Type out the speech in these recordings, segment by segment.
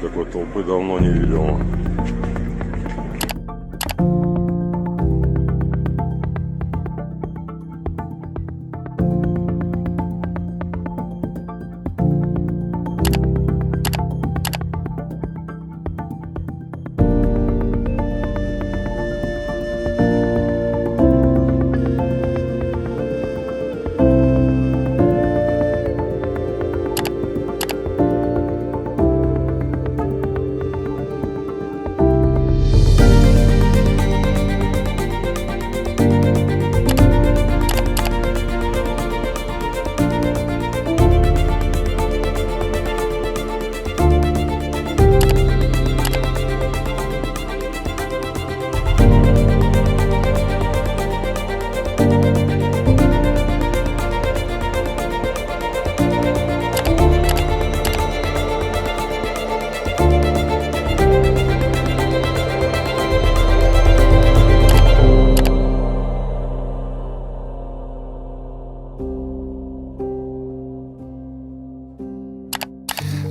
Такой толпы давно не видел.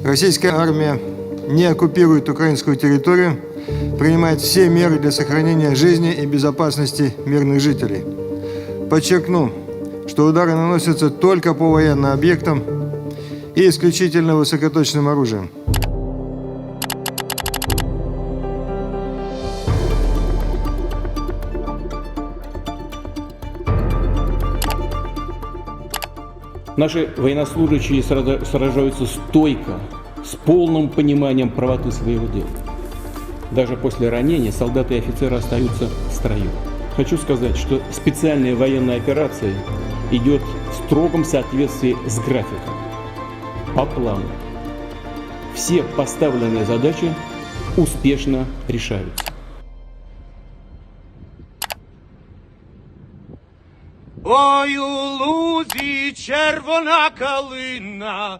Российская армия не оккупирует украинскую территорию, принимает все меры для сохранения жизни и безопасности мирных жителей. Подчеркну, что удары наносятся только по военным объектам и исключительно высокоточным оружием. Наши военнослужащие сража- сражаются стойко, с полным пониманием правоты своего дела. Даже после ранения солдаты и офицеры остаются в строю. Хочу сказать, что специальная военная операция идет в строгом соответствии с графиком, по плану. Все поставленные задачи успешно решаются. Ой, у лузі червона калина